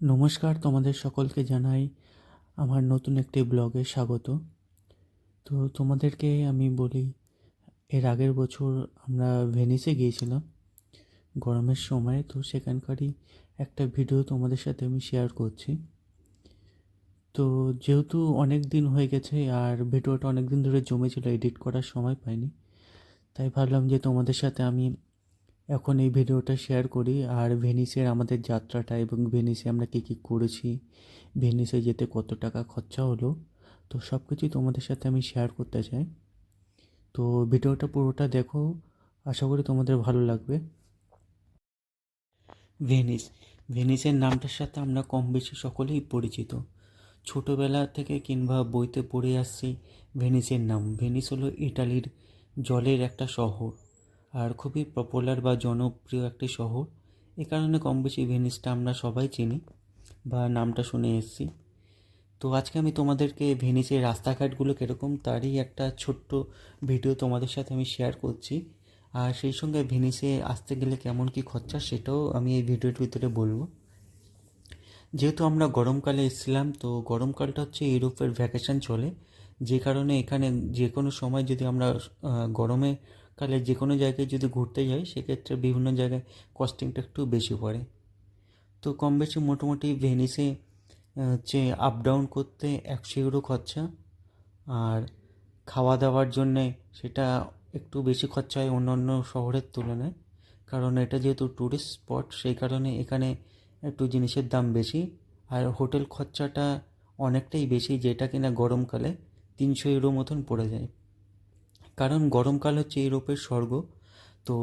নমস্কার তোমাদের সকলকে জানাই আমার নতুন একটি ব্লগে স্বাগত। তো তোমাদেরকে আমি বলি, এর আগের বছর আমরা ভেনিসে গিয়েছিলাম গরমের সময়, তো সেখানকারই একটা ভিডিও তোমাদের সাথে আমি শেয়ার করছি। তো যেহেতু অনেক দিন হয়ে গেছে, আর ভিডিওটা অনেক দিন ধরে জমেছিল এডিট করার সময় পাইনি, তাই ভাবলাম যে তোমাদের সাথে আমি এখন এই ভিডিওটা শেয়ার করি। আর ভেনিসের আমাদের যাত্রাটা এবং ভেনিসে আমরা কী কী করেছি? ভেনিসে যেতে কত টাকা খরচা হলো? তো সব কিছুই তোমাদের সাথে আমি শেয়ার করতে চাই। তো ভিডিওটা পুরোটা দেখো। আশা করি তোমাদের ভালো লাগবে। ভেনিস ভেনিসের নামটার সাথে আমরা কম বেশি সকলেই পরিচিত। ছোটোবেলা থেকে কিংবা বইতে পড়ে আসছি ভেনিসের নাম। ভেনিস হলো ইটালির জলের একটা শহর। আর খুবই পপুলার বা জনপ্রিয় একটি শহর। এ কারণে কম বেশি ভেনিসটা আমরা সবাই চিনি বা নামটা শুনে এসেছি। তো আজকে আমি তোমাদেরকে ভেনিসের রাস্তাঘাটগুলো কীরকম তারই একটা ছোট্ট ভিডিও তোমাদের সাথে আমি শেয়ার করছি। আর সেই সঙ্গে ভেনিসে আসতে গেলে কেমন কী খরচা সেটাও আমি এই ভিডিওর ভিতরে বলব। যেহেতু আমরা গরমকালে এসেছিলাম, তো গরমকালটা হচ্ছে ইউরোপের ভ্যাকেশন চলে। যে কারণে এখানে যে কোনো সময় যদি আমরা গরমে কালে যে কোনো জায়গায় যদি ঘুরতে যাই, সেক্ষেত্রে বিভিন্ন জায়গায় কস্টিংটা একটু বেশি পড়ে। তো কম বেশি মোটামুটি ভেনিসে হচ্ছে আপ ডাউন করতে একশো ইউরো খরচা, আর খাওয়া দাওয়ার জন্যে সেটা একটু বেশি খরচা হয় অন্য অন্য শহরের তুলনায়, কারণ এটা যেহেতু ট্যুরিস্ট স্পট সেই কারণে এখানে একটু জিনিসের দাম বেশি, আর হোটেল খরচাটা অনেকটাই বেশি, যেটা কিনা গরমকালে তিনশো ইউরো মতন পড়ে যায়। কারণ গরমকাল হচ্ছে ইউরোপের স্বর্গ। তো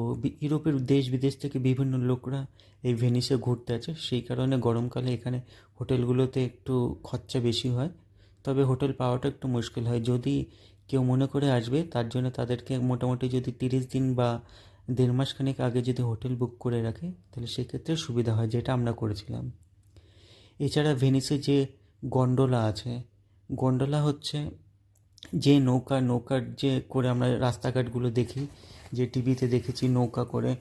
ইউরোপের দেশ বিদেশ থেকে বিভিন্ন লোকরা এই ভেনিসে ঘুরতে আছে সেই কারণে গরমকালে এখানে হোটেলগুলোতে একটু খরচা বেশি হয়। তবে হোটেল পাওয়াটা একটু মুশকিল হয়। যদি কেউ মনে করে আসবে, তার জন্য তাদেরকে মোটামুটি যদি তিরিশ দিন বা দেড় মাসখানেক আগে যদি হোটেল বুক করে রাখে, তাহলে সেক্ষেত্রে সুবিধা হয়, যেটা আমরা করেছিলাম। এছাড়া ভেনিসে যে গন্ডোলা আছে, গন্ডোলা হচ্ছে যে নৌকা, নৌকার যে করে আমরা রাস্তাঘাটগুলো দেখি, যে টিভিতে দেখেছি নৌকা করে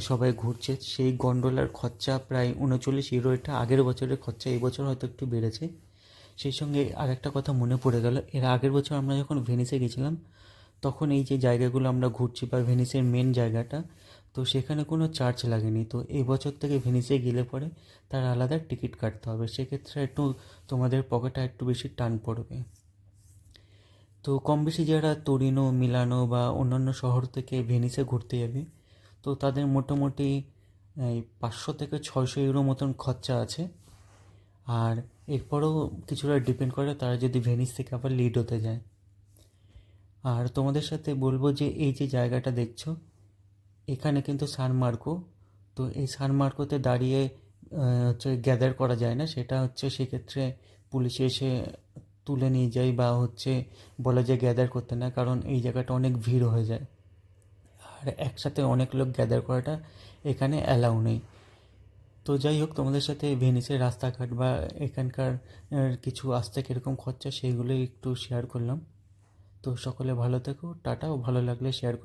সবাই ঘুরছে, সেই গন্ডোলার খরচা প্রায় উনচল্লিশ ইউরো, এটা আগের বছরের খরচা, এই বছর হয়তো একটু বেড়েছে। সেই সঙ্গে আর একটা কথা মনে পড়ে গেল, এর আগের বছর আমরা যখন ভেনিসে গেছিলাম, তখন এই যে জায়গাগুলো আমরা ঘুরছি বা ভেনিসের মেন জায়গাটা, তো সেখানে কোনো চার্জ লাগেনি। তো এই বছর থেকে ভেনিসে গেলে পরে তার আলাদা টিকিট কাটতে হবে। সেক্ষেত্রে একটু তোমাদের পকেটে একটু বেশি টান পড়বে। তো কম বেশি যারা তোরিনো, মিলানো বা অন্যান্য শহর থেকে ভেনিসে ঘুরতে যাবে, তো তাদের মোটামুটি, এই পাঁচশো থেকে ছয়শো ইউরো মতন খরচা আছে। আর এরপরেও কিছুটা ডিপেন্ড করে তারা যদি ভেনিস থেকে আবার লিড হতে যায়। আর তোমাদের সাথে বলব যে, এই যে জায়গাটা দেখছ, এখানে কিন্তু সানমার্কো তো এই সানমার্কোতে দাঁড়িয়ে হচ্ছে গ্যাদার করা যায় না, সেটা হচ্ছে সেক্ষেত্রে পুলিশ এসে তুলে নিয়ে যাই বা হচ্ছে বলে যে গ্যাদার করতে না, কারণ এই জায়গাটা অনেক ভিড় হয়ে যায়। আর একসাথে অনেক লোক গ্যাদার করাটা এখানে অ্যালাউ নেই। তো যাই হোক, তোমাদের সাথে ভেনিসের রাস্তাঘাট বা এখানকার কিছু আসতে কীরকম খরচা সেইগুলোই একটু শেয়ার করলাম। তো সকলে ভালো থেকো টাটাও ভালো লাগলে শেয়ার করো।